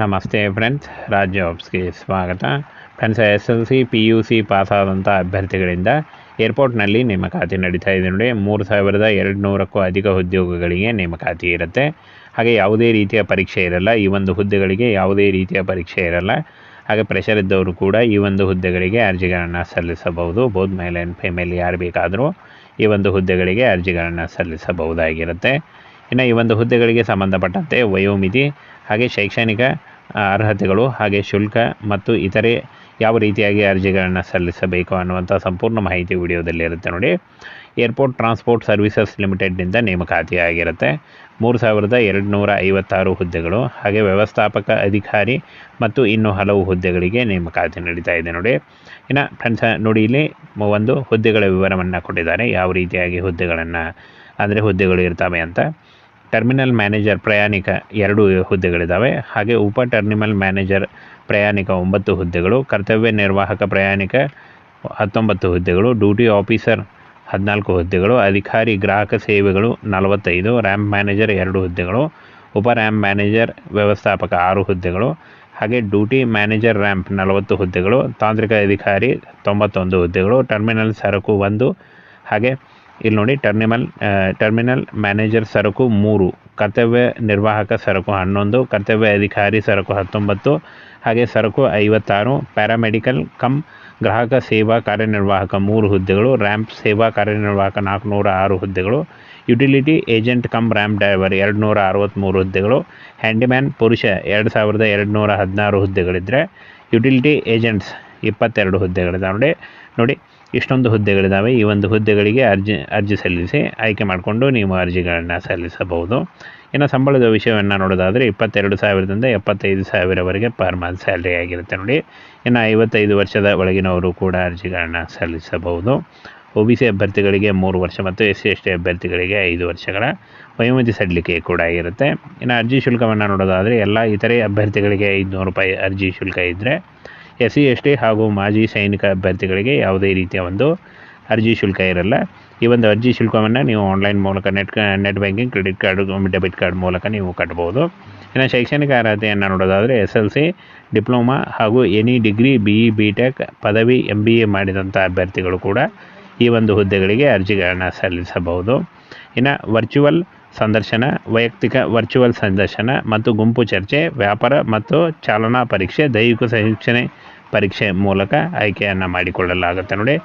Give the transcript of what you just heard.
ನಮಸ್ತೆ ಫ್ರೆಂಡ್ಸ್ ರಾಜ್ ಜಾಬ್ಸ್ಗೆ ಸ್ವಾಗತ. Friends S S L C P U ಪಾಸಾದಂಥ ಅಭ್ಯರ್ಥಿಗಳಿಂದ ಏರ್ಪೋರ್ಟ್ನಲ್ಲಿ ನೇಮಕಾತಿ ನಡೀತಾ ಇದೆ ನೋಡಿ. ಮೂರು ಸಾವಿರದ ಎರಡು ನೂರಕ್ಕೂ ಅಧಿಕ ಉದ್ಯೋಗಗಳಿಗೆ ನೇಮಕಾತಿ ಇರುತ್ತೆ. ಹಾಗೆ ಯಾವುದೇ ರೀತಿಯ ಪರೀಕ್ಷೆ ಇರಲ್ಲ. ಈ ಒಂದು ಹುದ್ದೆಗಳಿಗೆ ಯಾವುದೇ ರೀತಿಯ ಪರೀಕ್ಷೆ ಇರಲ್ಲ. ಹಾಗೆ ಪ್ರೆಷರ್ ಇದ್ದವರು ಕೂಡ ಈ ಒಂದು ಹುದ್ದೆಗಳಿಗೆ ಅರ್ಜಿಗಳನ್ನು ಸಲ್ಲಿಸಬಹುದು. ಬೋತ್ ಮೇಲ್ ಆ್ಯಂಡ್ ಯಾರು ಬೇಕಾದರೂ ಈ ಒಂದು ಹುದ್ದೆಗಳಿಗೆ ಅರ್ಜಿಗಳನ್ನು ಸಲ್ಲಿಸಬಹುದಾಗಿರುತ್ತೆ. ಇನ್ನು ಈ ಒಂದು ಹುದ್ದೆಗಳಿಗೆ ಸಂಬಂಧಪಟ್ಟಂತೆ ವಯೋಮಿತಿ ಹಾಗೆ ಶೈಕ್ಷಣಿಕ ಅರ್ಹತೆಗಳು ಹಾಗೆ ಶುಲ್ಕ ಮತ್ತು ಇತರೆ ಯಾವ ರೀತಿಯಾಗಿ ಅರ್ಜಿಗಳನ್ನು ಸಲ್ಲಿಸಬೇಕು ಅನ್ನುವಂಥ ಸಂಪೂರ್ಣ ಮಾಹಿತಿ ವಿಡಿಯೋದಲ್ಲಿ ಇರುತ್ತೆ ನೋಡಿ. ಏರ್ಪೋರ್ಟ್ ಟ್ರಾನ್ಸ್ಪೋರ್ಟ್ ಸರ್ವಿಸಸ್ ಲಿಮಿಟೆಡ್ನಿಂದ ನೇಮಕಾತಿ ಆಗಿರುತ್ತೆ ಮೂರು ಸಾವಿರದ ಎರಡು ನೂರ ಐವತ್ತಾರು ಹುದ್ದೆಗಳು ಹಾಗೆ ವ್ಯವಸ್ಥಾಪಕ ಅಧಿಕಾರಿ ಮತ್ತು ಇನ್ನು ಹಲವು ಹುದ್ದೆಗಳಿಗೆ ನೇಮಕಾತಿ ನಡೀತಾ ಇದೆ ನೋಡಿ. ಇನ್ನು ಫ್ರೆಂಡ್ಸ್ ನೋಡಿ ಇಲ್ಲಿ ಒಂದು ಹುದ್ದೆಗಳ ವಿವರವನ್ನು ಕೊಟ್ಟಿದ್ದಾರೆ. ಯಾವ ರೀತಿಯಾಗಿ ಹುದ್ದೆಗಳನ್ನು, ಅಂದರೆ ಹುದ್ದೆಗಳು ಇರ್ತವೆ ಅಂತ. ಟರ್ಮಿನಲ್ ಮ್ಯಾನೇಜರ್ ಪ್ರಯಾಣಿಕ ಎರಡು ಹುದ್ದೆಗಳಿದ್ದಾವೆ ಹಾಗೆ ಉಪ ಟರ್ಮಿನಲ್ ಮ್ಯಾನೇಜರ್ ಪ್ರಯಾಣಿಕ ಒಂಬತ್ತು ಹುದ್ದೆಗಳು, ಕರ್ತವ್ಯ ನಿರ್ವಾಹಕ ಪ್ರಯಾಣಿಕ ಹತ್ತೊಂಬತ್ತು ಹುದ್ದೆಗಳು, ಡ್ಯೂಟಿ ಆಫೀಸರ್ ಹದಿನಾಲ್ಕು ಹುದ್ದೆಗಳು, ಅಧಿಕಾರಿ ಗ್ರಾಹಕ ಸೇವೆಗಳು ನಲವತ್ತೈದು, ರ್ಯಾಂಪ್ ಮ್ಯಾನೇಜರ್ ಎರಡು ಹುದ್ದೆಗಳು, ಉಪ ರ್ಯಾಂಪ್ ಮ್ಯಾನೇಜರ್ ವ್ಯವಸ್ಥಾಪಕ ಆರು ಹುದ್ದೆಗಳು, ಹಾಗೆ ಡ್ಯೂಟಿ ಮ್ಯಾನೇಜರ್ ರ್ಯಾಂಪ್ ನಲವತ್ತು ಹುದ್ದೆಗಳು, ತಾಂತ್ರಿಕ ಅಧಿಕಾರಿ ತೊಂಬತ್ತೊಂದು ಹುದ್ದೆಗಳು, ಟರ್ಮಿನಲ್ ಸರಕು ಒಂದು, ಹಾಗೆ ಇಲ್ಲಿ ನೋಡಿ ಟರ್ಮಿನಲ್ ಟರ್ಮಿನಲ್ ಮ್ಯಾನೇಜರ್ ಸರಕು ಮೂರು, ಕರ್ತವ್ಯ ನಿರ್ವಾಹಕ ಸರಕು ಹನ್ನೊಂದು, ಕರ್ತವ್ಯ ಅಧಿಕಾರಿ ಸರಕು ಹತ್ತೊಂಬತ್ತು, ಹಾಗೆ ಸರಕು ಐವತ್ತಾರು ಪ್ಯಾರಾಮೆಡಿಕಲ್ ಕಮ್ ಗ್ರಾಹಕ ಸೇವಾ ಕಾರ್ಯನಿರ್ವಾಹಕ ಮೂರು ಹುದ್ದೆಗಳು ರ್ಯಾಂಪ್ ಸೇವಾ ಕಾರ್ಯನಿರ್ವಾಹಕ ನಾಲ್ಕುನೂರ ಆರು ಹುದ್ದೆಗಳು utility agent cum ramp driver ಎರಡು ನೂರ ಅರವತ್ತ್ಮೂರು ಹುದ್ದೆಗಳು ಹ್ಯಾಂಡಿಮ್ಯಾನ್ ಪುರುಷ ಎರಡು ಸಾವಿರದ ಎರಡು ನೂರ ಹದಿನಾರು ಹುದ್ದೆಗಳಿದ್ದರೆ ಯುಟಿಲಿಟಿ ಏಜೆಂಟ್ಸ್ ಇಪ್ಪತ್ತೆರಡು ಹುದ್ದೆಗಳಿದ್ದಾವೆ ನೋಡಿ ನೋಡಿ ಇಷ್ಟೊಂದು ಹುದ್ದೆಗಳಿದ್ದಾವೆ ಈ ಒಂದು ಹುದ್ದೆಗಳಿಗೆ ಅರ್ಜಿ ಅರ್ಜಿ ಸಲ್ಲಿಸಿ ಆಯ್ಕೆ ಮಾಡಿಕೊಂಡು ನೀವು ಅರ್ಜಿಗಳನ್ನು ಸಲ್ಲಿಸಬಹುದು. ಇನ್ನು ಸಂಬಳದ ವಿಷಯವನ್ನು ನೋಡೋದಾದರೆ ಇಪ್ಪತ್ತೆರಡು ಸಾವಿರದಿಂದ ಎಪ್ಪತ್ತೈದು ಸಾವಿರವರೆಗೆ ಪರ್ ಮಂತ್ ಸ್ಯಾಲ್ರಿ ಆಗಿರುತ್ತೆ ನೋಡಿ. ಇನ್ನು ಐವತ್ತೈದು ವರ್ಷದ ಒಳಗಿನವರು ಕೂಡ ಅರ್ಜಿಗಳನ್ನು ಸಲ್ಲಿಸಬಹುದು. ಒ ಬಿ ಸಿ ಅಭ್ಯರ್ಥಿಗಳಿಗೆ ಮೂರು ವರ್ಷ ಮತ್ತು ಎಸ್ ಸಿ ಎಸ್ ಟಿ ಅಭ್ಯರ್ಥಿಗಳಿಗೆ ಐದು ವರ್ಷಗಳ ವಯೋಮಿತಿ ಸಡಿಲಿಕೆ ಕೂಡ ಇರುತ್ತೆ ಇನ್ನು ಅರ್ಜಿ ಶುಲ್ಕವನ್ನು ನೋಡೋದಾದರೆ ಎಲ್ಲ ಇತರೆ ಅಭ್ಯರ್ಥಿಗಳಿಗೆ ಐದುನೂರು ರೂಪಾಯಿ ಅರ್ಜಿ ಶುಲ್ಕ ಇದ್ದರೆ ಎಸ್ ಸಿ ಎಸ್ ಟಿ ಹಾಗೂ ಮಾಜಿ ಸೈನಿಕ ಅಭ್ಯರ್ಥಿಗಳಿಗೆ ಯಾವುದೇ ರೀತಿಯ ಒಂದು ಅರ್ಜಿ ಶುಲ್ಕ ಇರಲ್ಲ. ಈ ಒಂದು ಅರ್ಜಿ ಶುಲ್ಕವನ್ನು ನೀವು ಆನ್ಲೈನ್ ಮೂಲಕ net net banking credit card debit card ಮೂಲಕ ನೀವು ಕಟ್ಬೋದು. ಇನ್ನು ಶೈಕ್ಷಣಿಕ ಅರ್ಹತೆಯನ್ನು ನೋಡೋದಾದರೆ ಎಸ್ ಎಲ್ ಸಿ, ಡಿಪ್ಲೊಮಾ ಹಾಗೂ any degree, B E, B Tech ಪದವಿ ಎಂ ಬಿ ಎ ಮಾಡಿದಂಥ ಅಭ್ಯರ್ಥಿಗಳು ಕೂಡ ಈ ಒಂದು ಹುದ್ದೆಗಳಿಗೆ ಅರ್ಜಿಗಳನ್ನು ಸಲ್ಲಿಸಬಹುದು. ಇನ್ನು ವರ್ಚುವಲ್ ಸಂದರ್ಶನ, ವೈಯಕ್ತಿಕ ವರ್ಚುವಲ್ ಸಂದರ್ಶನ ಮತ್ತು ಗುಂಪು ಚರ್ಚೆ, ವ್ಯಾಪಾರ ಮತ್ತು ಚಾಲನಾ ಪರೀಕ್ಷೆ, ದೈಹಿಕ ಶಿಕ್ಷಣ ಪರೀಕ್ಷೆ ಮೂಲಕ ಆಯ್ಕೆಯನ್ನು ಮಾಡಿಕೊಳ್ಳಲಾಗುತ್ತೆ ನೋಡಿ.